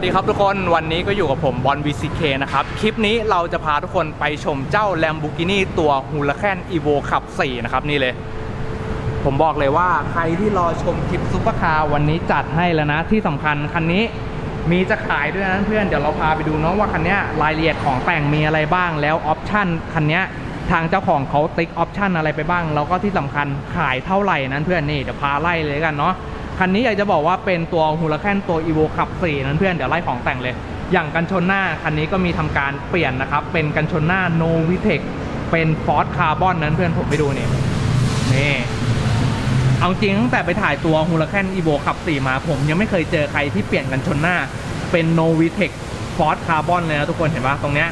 วัสดีครับทุกคนวันนี้ก็อยู่กับผมบอล VCK นะครับ คลิปนี้เราจะพาทุกคนไปชมเจ้า Lamborghini ตัวฮูล a แคน Evo ขับ 4 นะครับ นี่เลย ผมบอกเลยว่าใครที่รอชมคลิปซุปเปอร์คาร์วันนี้จัดให้แล้วนะ ที่สำคัญคันนี้มีจะขายด้วยนะเพื่อนเดี๋ยวเราพาไปดูเนาะว่าคันนี้รายละเอียดของแต่งมีอะไรบ้าง แล้วออปชั่นคันนี้ทางเจ้าของเขาติ๊กออปชั่นอะไรไปบ้าง แล้วก็ที่สำคัญขายเท่าไหร่นั้นเพื่อนนี่เดี๋ยวพาไล่เลยกันเนาะ คันนี้อยากจะบอกว่าเป็นตัวฮูล a แคนตัว Evo ขับ4นั้นเพื่อนเดี๋ยวไล่ของแต่งเลย อย่างกันชนหน้าคันนี้ก็มีทำการเปลี่ยนนะครับ เป็นกันชนหน้า Novitec เป็นฟอร์ดคาร์บอนนั้นเพื่อนผมไปดูนี่นี่เอาจริงตั้งแต่ไปถ่ายตัวฮูล a แคนอีโ o ขับ4มาผม ยังไม่เคยเจอใครที่เปลี่ยนกันชนหน้า เป็น Novitec Ford Carbon เลยนะทุกคนเห็นปะตรงเนี้ย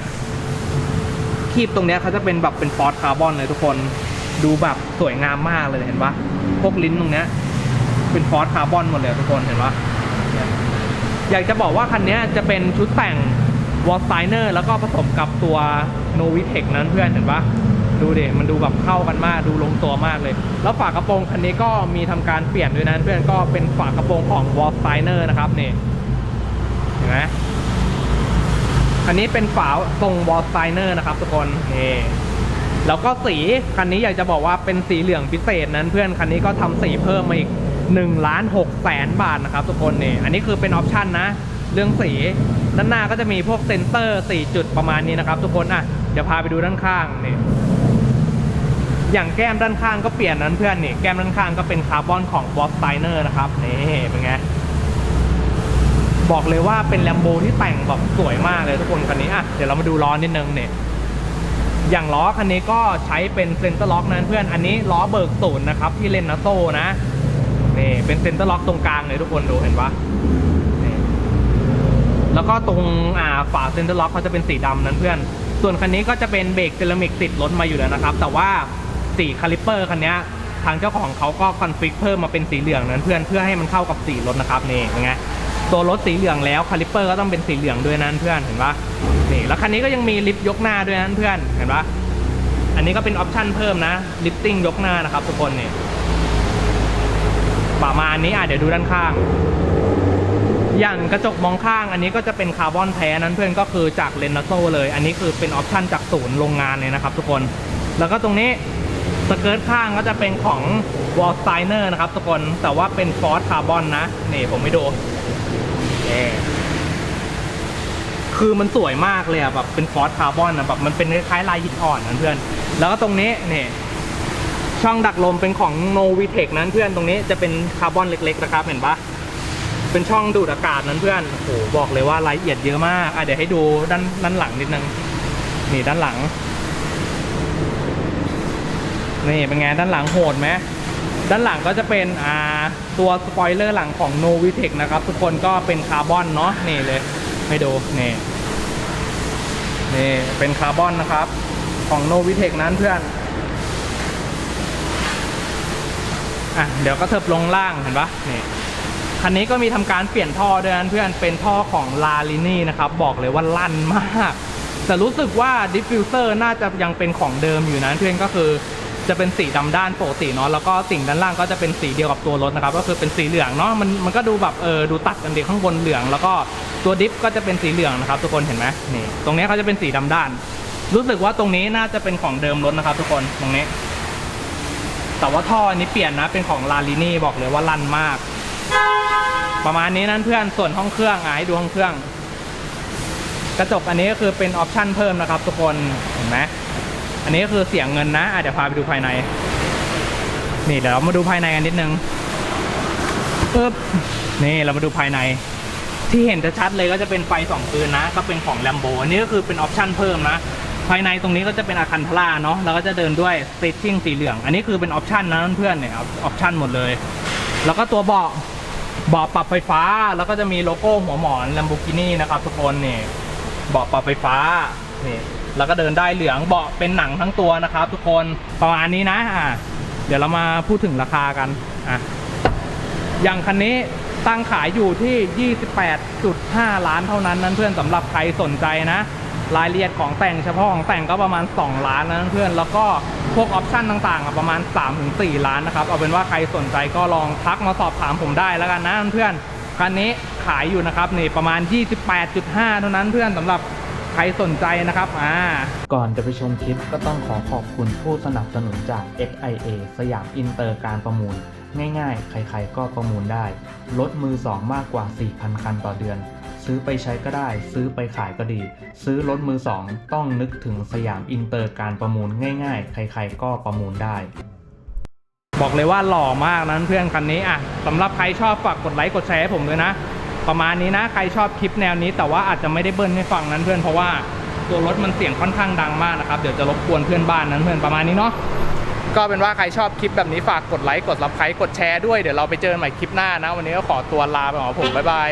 คีบตรงเนี้ยเขาจะเป็นแบบเป็น Ford Carbon เลยทุกคนดูแบบสวยงามมากเลยเห็นปะพวกลิ้นตรงเนี้ย เป็น Ford Carbon หมดเลยทุกคนเห็นปะอยากจะบอกว่าคันนี้จะเป็นชุดแต่ง w a l s i n e r แล้วก็ผสมกับตัว Novitec นั้นเพื่อนเห็นปะดูเดิมันดูแบบเข้ากันมากดูลงตัวมากเลย แล้วฝากระโปรงคันนี้ก็มีทำการเปลี่ยนด้วยนะเพื่อนก็เป็นฝากระโปรงของ w a l s i n e r นะครับนี่เห็นไหมคันนี้เป็นฝาทรง w a l s i n e r นะครับทุกคนนี่แล้วก็สีคันนี้อยากจะบอกว่าเป็นสีเหลืองพิเศษนั้นเพื่อนคันนี้ก็ทำสีเพิ่มมาอีก 1ล้าน6แสนบาทนะครับทุกคนนี่อันนี้คือเป็นออปชันนะเรื่องสีด้านหน้าก็จะมีพวกเซ็นเซอร์ 4 จุดประมาณนี้นะครับทุกคนอะเดี๋ยวพาไปดูด้านข้างนี่อย่างแก้มด้านข้างก็เปลี่ยนนั้นเพื่อนนี่แก้มด้านข้างก็เป็นคาร์บอนของ b o s s t i n e r นะครับนี่เป็นไงบอกเลยว่าเป็นแลมโบที่แต่งแบบสวยมากเลยทุกคนคันนี้อะเดี๋ยวเรามาดูล้อนิดนึงเนี่ยอย่างล้อคันนี้ก็ใช้เป็นเซนเตอร์ล็อกนั้นเพื่อนอันนี้ล้อเบิกศูนย์นะครับที่เลนนาโซนะ นี่เป็นเซ็นเตอร์ล็อกตรงกลางเลยทุกคนดูเห็นปะแล้วก็ตรงอ่าฝาเซ็นเตอร์ล็อกเขาจะเป็นสีดำนั้นเพื่อน ส่วนคันนี้ก็จะเป็นเบรกเซรามิกติดรถมาอยู่แล้วนะครับ แต่ว่าสีคาลิปเปอร์คันนี้ทางเจ้าของเขาก็คอนฟิกเพิ่มมาเป็นสีเหลืองนั้นเพื่อนเพื่อให้มันเข้ากับสีรถนะครับนี่เป็นไงตัวรถสีเหลืองแล้วคาลิปเปอร์ก็ต้องเป็นสีเหลืองด้วยนั้นเพื่อนเห็นปะนี่แล้วคันนี้ก็ยังมีลิฟต์ยกหน้าด้วยนั้นเพื่อนเห็นปะอันนี้ก็เป็นออปชั่นเพิ่มนะลิฟติ้งยกหน้านะครับทุกคนนี่ ประมาณนี้อะเดี๋ยวดูด้านข้าง อย่างกระจกมองข้างอันนี้ก็จะเป็นคาร์บอนแท้นั้นเพื่อนก็คือจากเลนนาโซเลย อันนี้คือเป็นออปชั่นจากศูนย์โรงงานเลยนะครับทุกคน แล้วก็ตรงนี้สเกิร์ตข้างก็จะเป็นของ w a l s t i n e r นะครับทุกคน แต่ว่าเป็นฟอร์ดคาร์บอนนะ นี่ผมไม่ดูคือมันสวยมากเลยอะแบบเป็นฟอร์ดคาร์บอนอะแบบมันเป็นคล้ายๆลายหินอ่อนนะเพื่อน แล้วก็ตรงนี้เนี่ย ช่องดักลมเป็นของ Novitec นั้นเพื่อนตรงนี้จะเป็นคาร์บอนเล็กๆนะครับเห็นปะเป็นช่องดูดอากาศนั้นเพื่อนโอ้โหบอกเลยว่ารายละเอียดเยอะมากอะเดี๋ยวให้ดูด้านด้านหลังนิดนึงนี่ด้านหลัง นี่เป็นไงด้านหลังโหดไหมด้านหลังก็จะเป็นอ่าตัวสปอยเลอร์หลังของ Novitec นะครับ ทุกคนก็เป็นคาร์บอนเนาะนี่เลยให้ดูนี่นี่เป็นคาร์บอนนะครับ ของ Novitec นั้นเพื่อน อะเดี๋ยวก็เทิบลงล่างเห็นปะนี่คันนี้ก็มีทำการเปลี่ยนท่อด้วยนะเพื่อนเป็นท่อของลาลินี่นะครับ บอกเลยว่าลั่นมาก แต่รู้สึกว่าดิฟฟิวเซอร์น่าจะยังเป็นของเดิมอยู่นะเพื่อนก็คือจะเป็นสีดำด้านปกติเนาะแล้วก็สิ่งด้านล่างก็จะเป็นสีเดียวกับตัวรถนะครับ ก็คือเป็นสีเหลืองเนาะมันมันก็ดูแบบเออดูตัดกันเดีข้างบนเหลือง แล้วก็ตัวดิฟก็จะเป็นสีเหลืองนะครับ ทุกคนเห็นไหมนี่ตรงนี้เขาจะเป็นสีดำด้าน รู้สึกว่าตรงนี้น่าจะเป็นของเดิมรถนะครับ ทุกคนตรงนี้ แต่ว่าท่ออันนี้เปลี่ยนนะเป็นของลาลินี่บอกเลยว่าลั่นมาก ประมาณนี้นั้นเพื่อนส่วนห้องเครื่องอะให้ดูห้องเครื่อง กระจกอันนี้ก็คือเป็นออปชั่นเพิ่มนะครับทุกคนเห็นไหมอันนี้ก็คือเสียงเงินนะอะเดี๋ยวพาไปดูภายใน นี่เดี๋ยวเรามาดูภายในกันนิดนึงปึ๊บนี่เรามาดูภายใน ที่เห็นจะชัดเลยก็จะเป็นไฟสองคืนนะ ก็เป็นของ l ลมโบอันนี้ก็คือเป็นออปชั่นเพิ่มนะ ภายในตรงนี้ก็จะเป็นอาคันทล่าเนาะแล้วก็จะเดินด้วยสติ t ชิ่งสีเหลือง อันนี้คือเป็นออปชั่นนะเพื่อนๆเนี่ยออปชั่นหมดเลย แล้วก็ตัวเบาะเบาะปรับไฟฟ้าแล้วก็จะมีโลโก้หัวหมอน Lamborghini นะครับทุกคนนี่เบาะปรับไฟฟ้านี่แล้วก็เดินได้เหลืองเบาะเป็นหนังทั้งตัวนะครับ ทุกคนประมาณนี้นะอะเดี๋ยวเรามาพูดถึงราคากันอะอย่างคันนี้ตั้งขายอยู่ที่ 28.5 ล้านเท่านั้นนั้นเพื่อนสำหรับใครสนใจนะ รายละเอียดของแต่งเฉพาะของแต่งก็ประมาณ 2 ล้านนะเพื่อนแล้วก็พวกออปชั่นต่างๆประมาณ 3-4 ล้านนะครับเอาเป็นว่าใครสนใจก็ลองทักมาสอบถามผมได้แล้วกันนะเพื่อนคันนี้ขายอยู่นะครับนี่ประมาณ 28.5 เท่านั้นเพื่อนสำหรับใครสนใจนะครับอ่าก่อนจะไปชมคลิปก็ต้องขอขอบคุณผู้สนับสนุนจาก XIA สยามอินเตอร์การประมูล ง่ายๆ ใครๆก็ประมูลได้รถมือสองมากกว่า 4,000 คันต่อเดือน ซื้อไปใช้ก็ได้ ซื้อไปขายก็ดี ซื้อรถมือสองต้องนึกถึงสยามอินเตอร์การประมูลง่ายๆ ใครๆก็ประมูลได้ บอกเลยว่าหล่อมากนั้นเพื่อนคันนี้อะสำหรับใครชอบฝากกดไลค์กดแชร์ให้ผมด้วยนะ ประมาณนี้นะใครชอบคลิปแนวนี้ แต่ว่าอาจจะไม่ได้เบิ้ลให้ฟังนั้นเพื่อนเพราะว่าตัวรถมันเสียงค่อนข้างดังมากนะครับเดี๋ยวจะรบกวนเพื่อนบ้านนั้นเพื่อนประมาณนี้เนาะก็เป็นว่าใครชอบคลิปแบบนี้ฝากกดไลค์กดซับสไครกดแชร์ด้วย เดี๋ยวเราไปเจอกันใหม่คลิปหน้านะ วันนี้ก็ขอตัวลาไปก่อผม บ๊ายบาย